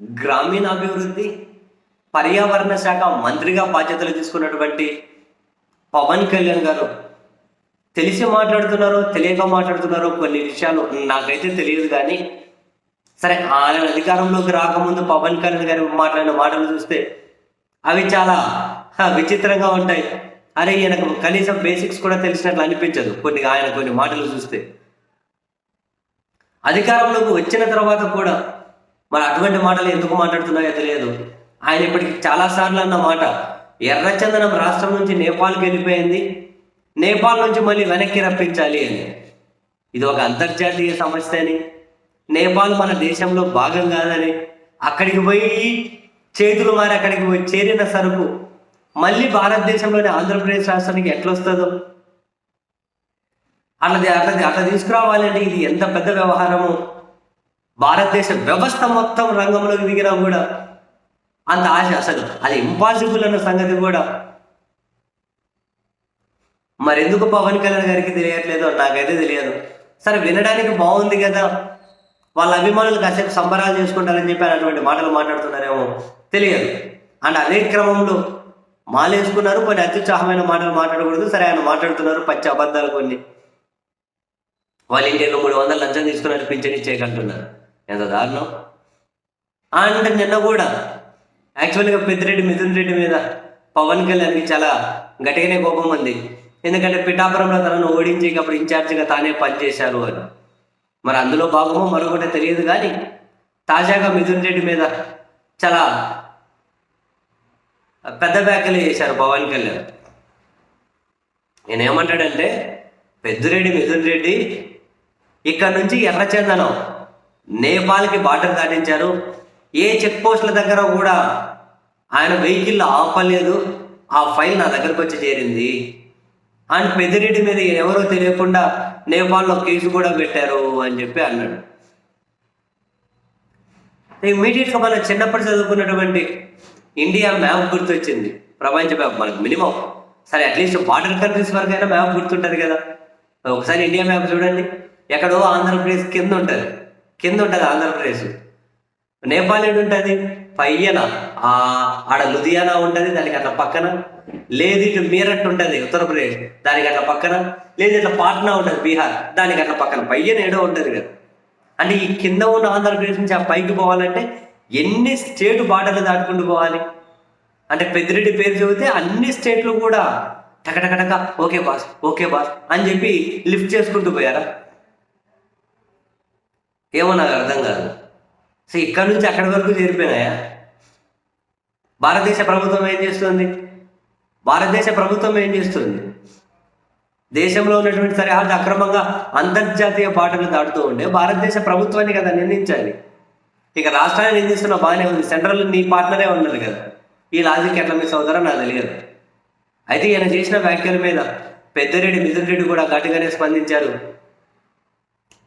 గ్రామీణాభివృద్ధి పర్యావరణ శాఖ మంత్రిగా బాధ్యతలు తీసుకున్నటువంటి పవన్ కళ్యాణ్ గారు తెలిసి మాట్లాడుతున్నారో తెలియక మాట్లాడుతున్నారో కొన్ని విషయాలు నాకైతే తెలియదు కానీ సరే ఆయన అధికారంలోకి రాకముందు పవన్ కళ్యాణ్ గారు మాట్లాడిన మాటలు చూస్తే అవి చాలా విచిత్రంగా ఉంటాయి. అరే ఈయనకు కనీసం బేసిక్స్ కూడా తెలిసినట్లు అనిపించదు కొన్ని ఆయన కొన్ని మాటలు చూస్తే. అధికారంలోకి వచ్చిన తర్వాత కూడా మరి అటువంటి మాటలు ఎందుకు మాట్లాడుతున్నాయో తెలియదు. ఆయన ఇప్పటికి చాలా సార్లు అన్న మాట ఎర్రచందనం రాష్ట్రం నుంచి నేపాల్కి వెళ్ళిపోయింది. నేపాల్ నుంచి మళ్ళీ వెనక్కి రప్పించాలి అని. ఇది ఒక అంతర్జాతీయ సమస్య అని. నేపాల్ మన దేశంలో భాగం కాదని. అక్కడికి పోయి చేతులు మారి అక్కడికి పోయి చేరిన సరుకు మళ్ళీ భారతదేశంలోని ఆంధ్రప్రదేశ్ రాష్ట్రానికి ఎట్లొస్తుందో. అట్లా అట్లా అట్లా తీసుకురావాలంటే ఇది ఎంత పెద్ద వ్యవహారము? భారతదేశ వ్యవస్థ మొత్తం రంగంలోకి దిగినా కూడా అంత ఆశ అసలు. అది ఇంపాసిబుల్ అన్న సంగతి కూడా. మరెందుకు పవన్ కళ్యాణ్ గారికి తెలియట్లేదో? నాకైతే తెలియదు. సరే వినడానికి బాగుంది కదా. వాళ్ళ అభిమానులు కాసేపు సంబరాలు చేసుకుంటారని చెప్పి అటువంటి మాటలు మాట్లాడుతున్నారేమో తెలియదు. అండ్ అదే క్రమంలో మాలేసుకున్నారు. కొన్ని అత్యుత్సాహమైన మాటలు మాట్లాడకూడదు. సరే ఆయన మాట్లాడుతున్నారు. పచ్చి అబద్ధాలు కొన్ని. వాళ్ళ ఇంటి మూడు వందలు లంచం తీసుకున్నట్టు పింఛన్ ఇచ్చేయకంటున్నారు. ఎంత దారుణం? అంటే నిన్న కూడా యాక్చువల్గా పెద్దిరెడ్డి మిథున్ రెడ్డి మీద పవన్ కళ్యాణ్కి చాలా గట్టిగానే కోపం ఉంది. ఎందుకంటే పిఠాపురంలో తనను ఓడించి అప్పుడు ఇన్ఛార్జిగా తానే పనిచేశారు అని. మరి అందులో భాగమో మరొకటి తెలియదు కానీ తాజాగా మిథున్ రెడ్డి మీద చాలా పెద్ద వ్యాఖ్యలు చేశారు పవన్ కళ్యాణ్. నేనేమంటాడంటే పెద్దిరెడ్డి మిథున్ రెడ్డి ఇక్కడ నుంచి ఎర్రచందనం నేపాల్కి బార్డర్ దాటించారు. ఏ చెక్ పోస్టుల దగ్గర కూడా ఆయన వెహికల్ ఆపలేదు. ఆ ఫైల్ నా దగ్గరకు వచ్చి చేరింది. అండ్ పెద్దిరెడ్డి మీద ఎవరో తెలియకుండా నేపాల్లో కేసు కూడా పెట్టారు అని చెప్పి అన్నాడు. ఇమీడియట్గా మనం చిన్నప్పుడు చదువుకున్నటువంటి ఇండియా మ్యాప్ గుర్తొచ్చింది. ప్రపంచ మ్యాప్ మనకు మినిమం. సరే అట్లీస్ట్ బార్డర్ కంట్రీస్ వరకు అయినా మ్యాప్ గుర్తుంటుంది కదా. ఒకసారి ఇండియా మ్యాప్ చూడండి. ఎక్కడో ఆంధ్రప్రదేశ్ కింద ఉంటుంది కింద ఉంటుంది ఆంధ్రప్రదేశ్. నేపాల్ ఏడు ఉంటుంది? పైన ఆ ఆడ లుధియానా ఉంటుంది దానికి అట్లా పక్కన. లేదు ఇటు మీరట్ ఉంటుంది ఉత్తరప్రదేశ్ దానికి అట్లా పక్కన. లేదు ఇట్లా పాట్నా ఉంటుంది బీహార్ దానికి అట్లా పక్కన. పైన ఏడో ఉంటుంది కదా. అంటే ఈ కింద ఉన్న ఆంధ్రప్రదేశ్ నుంచి ఆ పైకి పోవాలంటే ఎన్ని స్టేట్ బార్డర్లు దాటుకుంటూ పోవాలి? అంటే పెద్దిరెడ్డి పేరు చెబితే అన్ని స్టేట్లు కూడా టకటకటక ఓకే బాస్ ఓకే బాస్ అని చెప్పి లిఫ్ట్ చేసుకుంటూ పోయారా? ఏమో నాకు అర్థం కాదు. సో ఇక్కడ నుంచి అక్కడి వరకు చేరిపోయినాయా? భారతదేశ ప్రభుత్వం ఏం చేస్తుంది? భారతదేశ ప్రభుత్వం ఏం చేస్తుంది? దేశంలో ఉన్నటువంటి సరిహద్దు అక్రమంగా అంతర్జాతీయ బాటలు దాటుతూ ఉండే భారతదేశ ప్రభుత్వాన్ని కదా నిందించాలి. ఇక రాష్ట్రాన్ని నిందిస్తున్న బాగానే ఉంది. సెంట్రల్ నీ పార్ట్నరే ఉన్నది కదా. ఈ లాజిక్ ఎట్లా మిస్ అవుతారో నాకు తెలియదు. అయితే ఈయన చేసిన వ్యాఖ్యల మీద పెద్దరెడ్డి మిథున్ రెడ్డి కూడా గట్టిగానే స్పందించారు.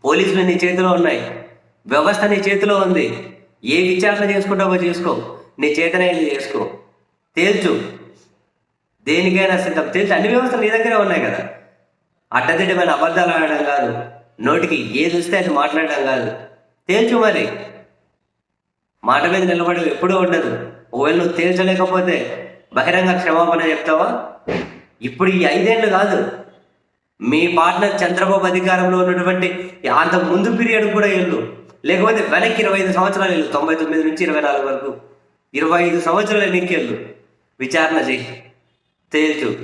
పోలీసులు నీ చేతిలో ఉన్నాయి. వ్యవస్థ నీ చేతిలో ఉంది. ఏ విచారణ చేసుకుంటావో చేసుకో. నీ చేతనైంది చేసుకో. తేల్చు. దేనికైనా సిద్ధం. తేల్చు. అన్ని వ్యవస్థలు నీ దగ్గరే ఉన్నాయి కదా. అడ్డదిడ్డమైన అబద్ధాలు ఆడడం కాదు. నోటికి ఏది వస్తే అది మాట్లాడడం కాదు. తేల్చు మరి. మాట మీద నిలబడి ఎప్పుడూ ఉండదు. ఒకవేళ నువ్వు తేల్చలేకపోతే బహిరంగ క్షమాపణ చెప్తావా? ఇప్పుడు ఈ ఐదేళ్ళు కాదు. మీ పార్ట్నర్ చంద్రబాబు అధికారంలో ఉన్నటువంటి అంత ముందు పీరియడ్ కూడా వెళ్ళు. లేకపోతే వెనక్కి ఇరవై ఐదు సంవత్సరాలు వెళ్ళు. తొంభై తొమ్మిది నుంచి ఇరవై నాలుగు వరకు. ఇరవై ఐదు సంవత్సరాలు వెనక్కి వెళ్ళు. విచారణ చేయి. తేల్చు.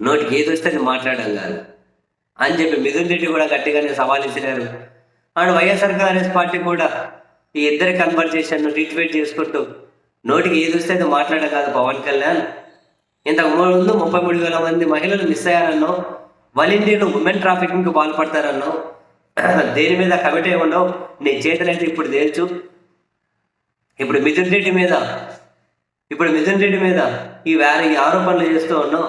నోటికి ఏది వస్తే అది మాట్లాడడం కాదు. అని చెప్పి మిథున్ రెడ్డి కూడా గట్టిగానే సవాల్ ఇచ్చినారు అండ్ వైఎస్ఆర్ కాంగ్రెస్ పార్టీ కూడా ఈ ఇద్దరి కన్వర్జేషన్ రీట్వీట్ చేసుకుంటూ నోటికి ఏది వస్తే అది మాట్లాడడం కాదు పవన్ కళ్యాణ్. ఇంతకు ముందు ముప్పై మూడు వేల మంది మహిళలు మిస్ అయ్యారన్నో వలింటీర్లు ఉమెన్ ట్రాఫికింగ్కి పాల్పడతారన్నో దేని మీద కమిటీ ఉండవు నీ చేతులైతే ఇప్పుడు తేల్చు. ఇప్పుడు మిథున్ రెడ్డి మీద ఇప్పుడు మిథున్ రెడ్డి మీద ఈ వేరే ఈ ఆరోపణలు చేస్తూ ఉన్నావు.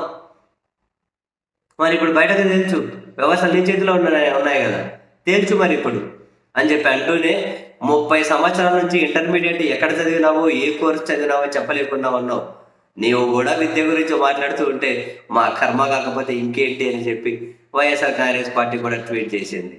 మరి ఇప్పుడు బయటకు తేల్చు. వ్యవస్థలు నీ చేతిలో ఉన్నాయి ఉన్నాయి కదా. తేల్చు మరి ఇప్పుడు. అని చెప్పి అంటూనే ముప్పై సంవత్సరాల నుంచి ఇంటర్మీడియట్ ఎక్కడ చదివినావో ఏ కోర్స్ చదివినావో చెప్పలేకుండా ఉన్నావు నీవు కూడా విద్య గురించి మాట్లాడుతూ ఉంటే మా కర్మ కాకపోతే ఇంకేంటి అని చెప్పి వైఎస్ఆర్ కాంగ్రెస్ పార్టీ కూడా ట్వీట్ చేసింది.